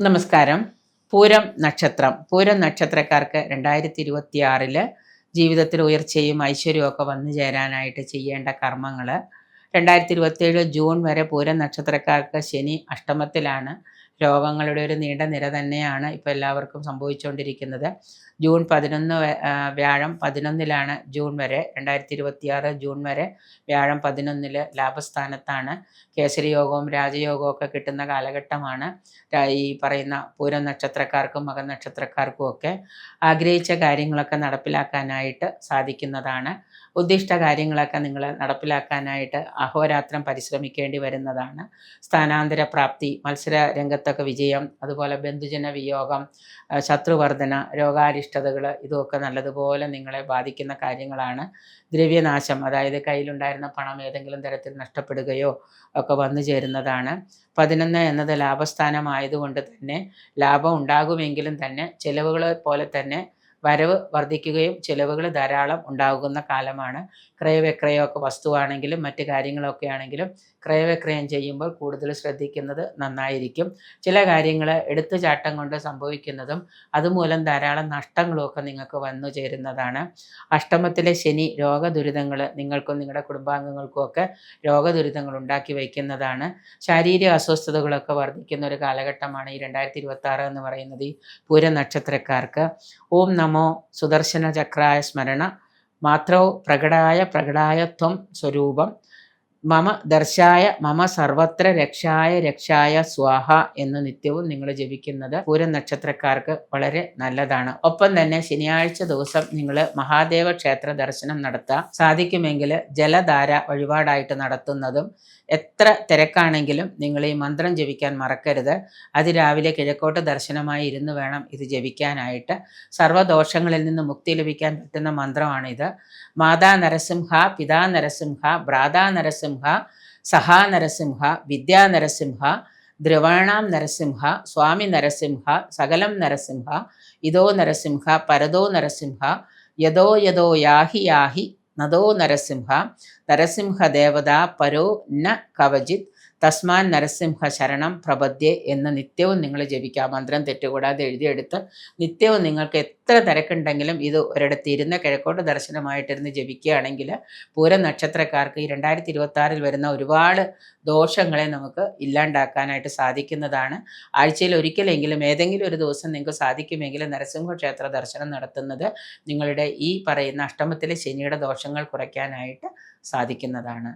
നമസ്കാരം. പൂരം നക്ഷത്രം. പൂരം നക്ഷത്രക്കാർക്ക് രണ്ടായിരത്തി ഇരുപത്തി ആറിൽ ജീവിതത്തിൽ ഉയർച്ചയും ഐശ്വര്യവും ഒക്കെ വന്നു ചേരാനായിട്ട് ചെയ്യേണ്ട കർമ്മങ്ങൾ രണ്ടായിരത്തി ഇരുപത്തിയേഴ് ജൂൺ വരെ പൂരം നക്ഷത്രക്കാർക്ക് ശനി അഷ്ടമത്തിലാണ്. രോഗങ്ങളുടെ ഒരു നീണ്ട നിര തന്നെയാണ് ഇപ്പോൾ എല്ലാവർക്കും സംഭവിച്ചുകൊണ്ടിരിക്കുന്നത് ജൂൺ പതിനൊന്ന് വ്യാഴം പതിനൊന്നിലാണ് ജൂൺ വരെ രണ്ടായിരത്തി ഇരുപത്തിയാറ് ജൂൺ വരെ വ്യാഴം പതിനൊന്നിൽ ലാഭസ്ഥാനത്താണ്. കേസരി യോഗവും രാജയോഗവും ഒക്കെ കിട്ടുന്ന കാലഘട്ടമാണ്. ഈ പറയുന്ന പൂരം നക്ഷത്രക്കാർക്കും മകൻ നക്ഷത്രക്കാർക്കും ഒക്കെ ആഗ്രഹിച്ച കാര്യങ്ങളൊക്കെ നടപ്പിലാക്കാനായിട്ട് സാധിക്കുന്നതാണ്. ഉദ്ദിഷ്ട കാര്യങ്ങളൊക്കെ നിങ്ങൾ നടപ്പിലാക്കാനായിട്ട് അഹോരാത്രം പരിശ്രമിക്കേണ്ടി വരുന്നതാണ്. സ്ഥാനാന്തര പ്രാപ്തി മത്സര രംഗത്തൊക്കെ വിജയം അതുപോലെ ബന്ധുജന വിയോഗം ശത്രുവർദ്ധന രോഗാരിഷ്ടതകൾ ഇതുമൊക്കെ നല്ലതുപോലെ നിങ്ങളെ ബാധിക്കുന്ന കാര്യങ്ങളാണ്. ദ്രവ്യനാശം അതായത് കയ്യിലുണ്ടായിരുന്ന പണം ഏതെങ്കിലും തരത്തിൽ നഷ്ടപ്പെടുകയോ ഒക്കെ വന്നു ചേരുന്നതാണ്. പതിനൊന്ന് എന്നത് ലാഭസ്ഥാനമായതുകൊണ്ട് തന്നെ ലാഭം ഉണ്ടാകുമെങ്കിലും തന്നെ ചിലവുകൾ പോലെ തന്നെ വരവ് വർദ്ധിക്കുകയും ചിലവുകൾ ധാരാളം ഉണ്ടാകുന്ന കാലമാണ്. ക്രയവിക്രയമൊക്കെ വസ്തുവാണെങ്കിലും മറ്റു കാര്യങ്ങളൊക്കെ ആണെങ്കിലും ക്രയവിക്രയം ചെയ്യുമ്പോൾ കൂടുതൽ ശ്രദ്ധിക്കുന്നത് നന്നായിരിക്കും. ചില കാര്യങ്ങൾ എടുത്തുചാട്ടം കൊണ്ട് സംഭവിക്കുന്നതും അതുമൂലം ധാരാളം നഷ്ടങ്ങളുമൊക്കെ നിങ്ങൾക്ക് വന്നു ചേരുന്നതാണ്. അഷ്ടമത്തിലെ ശനി രോഗദുരിതങ്ങൾ നിങ്ങൾക്കും നിങ്ങളുടെ കുടുംബാംഗങ്ങൾക്കും ഒക്കെ രോഗദുരിതങ്ങൾ ഉണ്ടാക്കി വയ്ക്കുന്നതാണ്. ശാരീരിക അസ്വസ്ഥതകളൊക്കെ വർദ്ധിക്കുന്ന ഒരു കാലഘട്ടമാണ് ഈ രണ്ടായിരത്തി ഇരുപത്തി ആറ് എന്ന് പറയുന്നത് ഈ പൂര നക്ഷത്രക്കാർക്ക് ഓം നമോ സുദർശന ചക്രായ സ്മരണ മാത്രോ പ്രകടായ പ്രകടായത്വം സ്വരൂപം. മമ ദർശായ മമ സർവത്ര രക്ഷായ രക്ഷായ സ്വാഹ എന്ന് നിത്യവും നിങ്ങൾ ജപിക്കുന്നത് പൂര നക്ഷത്രക്കാർക്ക് വളരെ നല്ലതാണ്. ഒപ്പം തന്നെ ശനിയാഴ്ച ദിവസം നിങ്ങൾ മഹാദേവ ക്ഷേത്ര ദർശനം നടത്താൻ സാധിക്കുമെങ്കിൽ ജലധാര വഴിപാടായിട്ട് നടത്തുന്നതും എത്ര തിരക്കാണെങ്കിലും നിങ്ങൾ ഈ മന്ത്രം ജപിക്കാൻ മറക്കരുത്. അതിരാവിലെ കിഴക്കോട്ട് ദർശനമായി ഇരുന്ന് വേണം ഇത് ജപിക്കാനായിട്ട്. സർവദോഷങ്ങളിൽ നിന്ന് മുക്തി ലഭിക്കാൻ പറ്റുന്ന മന്ത്രമാണിത്. മാതാ നരസിംഹ പിതാ നരസിംഹ ഭ്രാതാ നരസിംഹ സഹാ നരസിംഹ വിദ്യാ നരസിംഹ ദ്രവണാം നരസിംഹ സ്വാമി നരസിംഹ സകലം നരസിംഹ ഇതോ നരസിംഹ പരതോ നരസിംഹ യദോ യദോ യാഹി യാഹി നദോ നരസിംഹ നരസിംഹ ദേവത പരോ ന കവചിത് തസ്മാൻ നരസിംഹ ശരണം പ്രപദ്യേ എന്ന് നിത്യവും നിങ്ങൾ ജപിക്കുക. മന്ത്രം തെറ്റുകൂടാതെ എഴുതിയെടുത്ത് നിത്യവും നിങ്ങൾക്ക് എത്ര തിരക്കുണ്ടെങ്കിലും ഇത് ഒരിടത്ത് ഇരുന്ന് കിഴക്കോട്ട് ദർശനമായിട്ടിരുന്ന് ജപിക്കുകയാണെങ്കിൽ പൂര നക്ഷത്രക്കാർക്ക് ഈ രണ്ടായിരത്തി ഇരുപത്തി വരുന്ന ഒരുപാട് ദോഷങ്ങളെ നമുക്ക് ഇല്ലാണ്ടാക്കാനായിട്ട് സാധിക്കുന്നതാണ്. ആഴ്ചയിൽ ഒരിക്കലെങ്കിലും ഏതെങ്കിലും ഒരു ദിവസം നിങ്ങൾക്ക് സാധിക്കുമെങ്കിൽ നരസിംഹ ക്ഷേത്ര ദർശനം നടത്തുന്നത് നിങ്ങളുടെ ഈ പറയുന്ന അഷ്ടമത്തിലെ ശനിയുടെ ദോഷങ്ങൾ കുറയ്ക്കാനായിട്ട് സാധിക്കുന്നതാണ്.